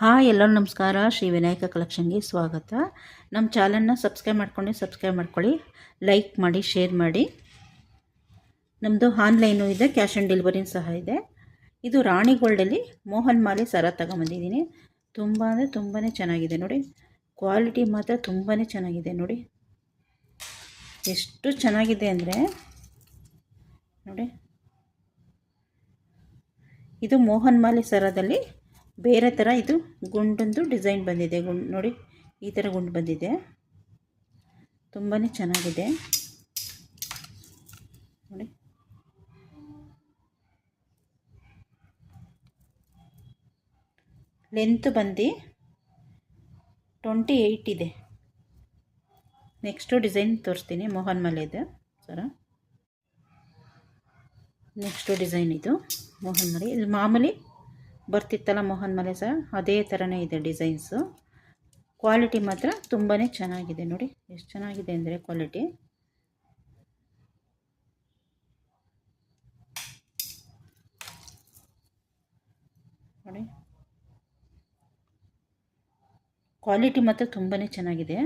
Hi ಎಲ್ಲರೂ ನಮಸ್ಕಾರ. ಶ್ರೀ ವಿನಾಯಕ ಕಲೆಕ್ಷನ್ಗೆ ಸ್ವಾಗತ. ನಮ್ಮ ಚಾನಲ್ನ ಸಬ್ಸ್ಕ್ರೈಬ್ ಮಾಡ್ಕೊಂಡು ಸಬ್ಸ್ಕ್ರೈಬ್ ಮಾಡ್ಕೊಳ್ಳಿ. ಲೈಕ್ ಮಾಡಿ, ಶೇರ್ ಮಾಡಿ. ನಮ್ಮದು ಆನ್ಲೈನು ಇದೆ, ಕ್ಯಾಶ್ ಆನ್ ಡೆಲಿವರಿನೂ ಸಹ ಇದೆ. ಇದು ರಾಣಿ ಗೋಲ್ಡಲ್ಲಿ ಮೋಹನ್ ಮಾಲೆ ಸರ ತಗೊಂಬಂದಿದ್ದೀನಿ. ತುಂಬ ಅಂದರೆ ತುಂಬಾ ಚೆನ್ನಾಗಿದೆ ನೋಡಿ. ಕ್ವಾಲಿಟಿ ಮಾತ್ರ ತುಂಬಾ ಚೆನ್ನಾಗಿದೆ ನೋಡಿ. ಎಷ್ಟು ಚೆನ್ನಾಗಿದೆ ಅಂದರೆ ನೋಡಿ. ಇದು ಮೋಹನ್ ಮಾಲೆ ಸರದಲ್ಲಿ ಬೇರೆ ಥರ ಇದು ಗುಂಡೊಂದು ಡಿಸೈನ್ ಬಂದಿದೆ. ಗುಂಡು ನೋಡಿ, ಈ ಥರ ಗುಂಡು ಬಂದಿದೆ. ತುಂಬಾ ಚೆನ್ನಾಗಿದೆ. ನೋಡಿ. ಲೆಂತ್ ಬಂದು ಟ್ವೆಂಟಿ ಏಯ್ಟ್ ಇದೆ. ನೆಕ್ಸ್ಟು ಡಿಸೈನ್ ತೋರಿಸ್ತೀನಿ. ಮೋಹನ್ ಮಲೆದು ಸರ. ನೆಕ್ಸ್ಟು ಡಿಸೈನ್ ಇದು ಮೋಹನ್ ಮಲೆ ಇದು ಮಾಮೂಲಿ ಬರ್ತಿತ್ತಲ್ಲ ಮೋಹನ್ ಮಲೆ ಸರ್? ಅದೇ ಥರನೇ ಇದೆ ಡಿಸೈನ್ಸು. ಕ್ವಾಲಿಟಿ ಮಾತ್ರ ತುಂಬಾ ಚೆನ್ನಾಗಿದೆ ನೋಡಿ. ಎಷ್ಟು ಚೆನ್ನಾಗಿದೆ ಅಂದರೆ ಕ್ವಾಲಿಟಿ. ನೋಡಿ. ಕ್ವಾಲಿಟಿ ಮಾತ್ರ ತುಂಬಾ ಚೆನ್ನಾಗಿದೆ.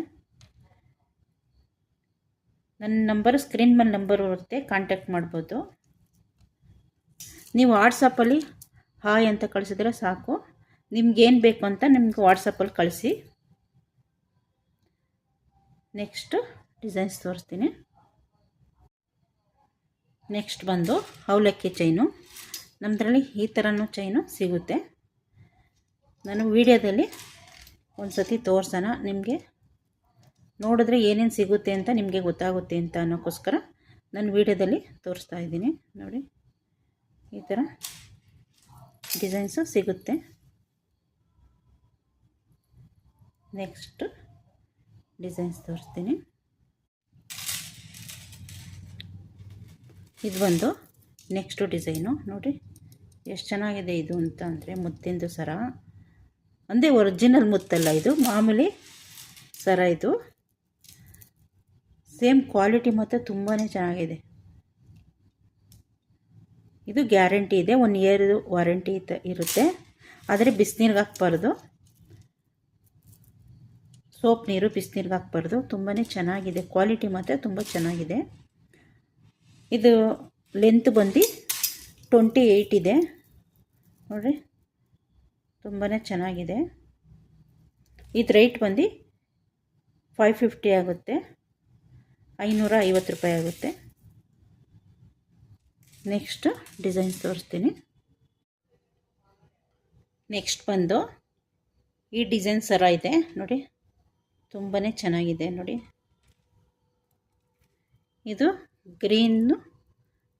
ನನ್ನ ನಂಬರ್ ಸ್ಕ್ರೀನ್ ಮೇಲೆ ನಂಬರ್ ಬರುತ್ತೆ ಕಾಂಟ್ಯಾಕ್ಟ್ ಮಾಡ್ಬೋದು. ನೀವು ವಾಟ್ಸಪ್ಪಲ್ಲಿ ಹಾಯ್ ಅಂತ ಕಳಿಸಿದ್ರೆ ಸಾಕು. ನಿಮ್ಗೇನು ಬೇಕು ಅಂತ ನಿಮ್ಗೆ ವಾಟ್ಸಪ್ಪಲ್ಲಿ ಕಳಿಸಿ. ನೆಕ್ಸ್ಟ್ ಡಿಸೈನ್ಸ್ ತೋರಿಸ್ತೀನಿ. ನೆಕ್ಸ್ಟ್ ಬಂದು ಅವಲಕ್ಕಿ ಚೈನು ನಮ್ಮದ್ರಲ್ಲಿ ಈ ಥರನೂ ಚೈನು ಸಿಗುತ್ತೆ. ನಾನು ವಿಡಿಯೋದಲ್ಲಿ ಒಂದು ಸತಿ ತೋರ್ಸೋಣ ನಿಮಗೆ. ನೋಡಿದ್ರೆ ಏನೇನು ಸಿಗುತ್ತೆ ಅಂತ ನಿಮಗೆ ಗೊತ್ತಾಗುತ್ತೆ ಅಂತ ಅನ್ನೋಕ್ಕೋಸ್ಕರ ನಾನು ವಿಡಿಯೋದಲ್ಲಿ ತೋರಿಸ್ತಾ ಇದ್ದೀನಿ. ನೋಡಿ. ಈ ಥರ ಡಿಸೈನ್ಸು ಸಿಗುತ್ತೆ. ನೆಕ್ಸ್ಟ್ ಡಿಸೈನ್ಸ್ ತೋರಿಸ್ತೀನಿ. ಇದು ಬಂದು ನೆಕ್ಸ್ಟು ಡಿಸೈನು. ನೋಡಿ, ಎಷ್ಟು ಚೆನ್ನಾಗಿದೆ ಇದು ಅಂತ ಅಂದರೆ ಮುತ್ತಿಂದು ಸರ. ಅಂದರೆ ಒರಿಜಿನಲ್ ಮುತ್ತಲ್ಲ ಇದು, ಮಾಮೂಲಿ ಸರ ಇದು. ಸೇಮ್ ಕ್ವಾಲಿಟಿ ಮಾತ್ರ ತುಂಬಾ ಚೆನ್ನಾಗಿದೆ. ಇದು ಗ್ಯಾರಂಟಿ ಇದೆ. ಒನ್ ಇಯರ್ ವಾರಂಟಿ ಇರುತ್ತೆ. ಆದರೆ ಬಿಸಿನೀರಿಗೆ ಹಾಕ್ಬಾರ್ದು. ಸೋಪ್ ನೀರು ಬಿಸಿನೀರಿಗೆ ಹಾಕ್ಬಾರ್ದು. ತುಂಬಾ ಚೆನ್ನಾಗಿದೆ. ಕ್ವಾಲಿಟಿ ಮಾತ್ರ ತುಂಬ ಚೆನ್ನಾಗಿದೆ. ಇದು ಲೆಂತ್ ಬಂದು ಟ್ವೆಂಟಿ ಏಯ್ಟ್ ಇದೆ. ನೋಡಿರಿ. ತುಂಬಾ ಚೆನ್ನಾಗಿದೆ. ಇದು ರೇಟ್ ಬಂದು ಫೈವ್ ಫಿಫ್ಟಿ ಆಗುತ್ತೆ. ಐನೂರ ಐವತ್ತು ರೂಪಾಯಿ ಆಗುತ್ತೆ. ನೆಕ್ಸ್ಟ್ ಡಿಸೈನ್ಸ್ ತೋರಿಸ್ತೀನಿ. ನೆಕ್ಸ್ಟ್ ಬಂದು ಈ ಡಿಸೈನ್ ಸರ ಇದೆ. ನೋಡಿ ತುಂಬಾ ಚೆನ್ನಾಗಿದೆ. ನೋಡಿ, ಇದು ಗ್ರೀನು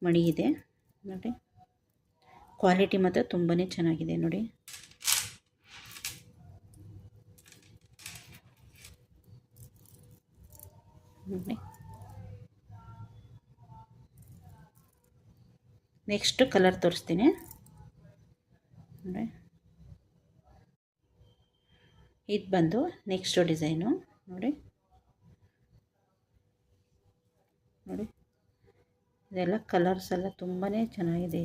ಮಣಿ ಇದೆ. ನೋಡಿ ಕ್ವಾಲಿಟಿ ಮಾತ್ರ ತುಂಬಾ ಚೆನ್ನಾಗಿದೆ. ನೋಡಿ ನೋಡಿ. ನೆಕ್ಸ್ಟ್ ಕಲರ್ ತೋರಿಸ್ತೀನಿ. ನೋಡಿ ಇದು ಬಂದು ನೆಕ್ಸ್ಟು ಡಿಸೈನು. ನೋಡಿ ನೋಡಿ ಇದೆಲ್ಲ ಕಲರ್ಸ್ ಎಲ್ಲ ತುಂಬಾ ಚೆನ್ನಾಗಿದೆ.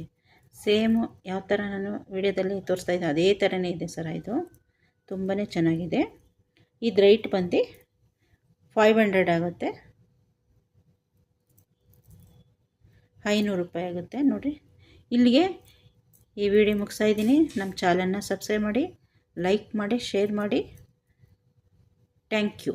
ಸೇಮು ಯಾವ ಥರ ನಾನು ವಿಡಿಯೋದಲ್ಲಿ ತೋರಿಸ್ತಾ ಇದ್ದೆ, ಅದೇ ಥರನೇ ಇದೆ ಸರ ಇದು. ತುಂಬಾ ಚೆನ್ನಾಗಿದೆ. ಇದು ರೈಟ್ ಬಂದು ಫೈವ್ ಹಂಡ್ರೆಡ್ ಆಗುತ್ತೆ. ಐನೂರು ರೂಪಾಯಿ ಆಗುತ್ತೆ ನೋಡಿರಿ. ಇಲ್ಲಿಗೆ ಈ ವಿಡಿಯೋ ಮುಗಿಸ್ತಾ ಇದ್ದೀನಿ. ನಮ್ಮ ಚಾನಲ್ನ ಸಬ್ಸ್ಕ್ರೈಬ್ ಮಾಡಿ ಲೈಕ್ ಮಾಡಿ ಶೇರ್ ಮಾಡಿ. Thank you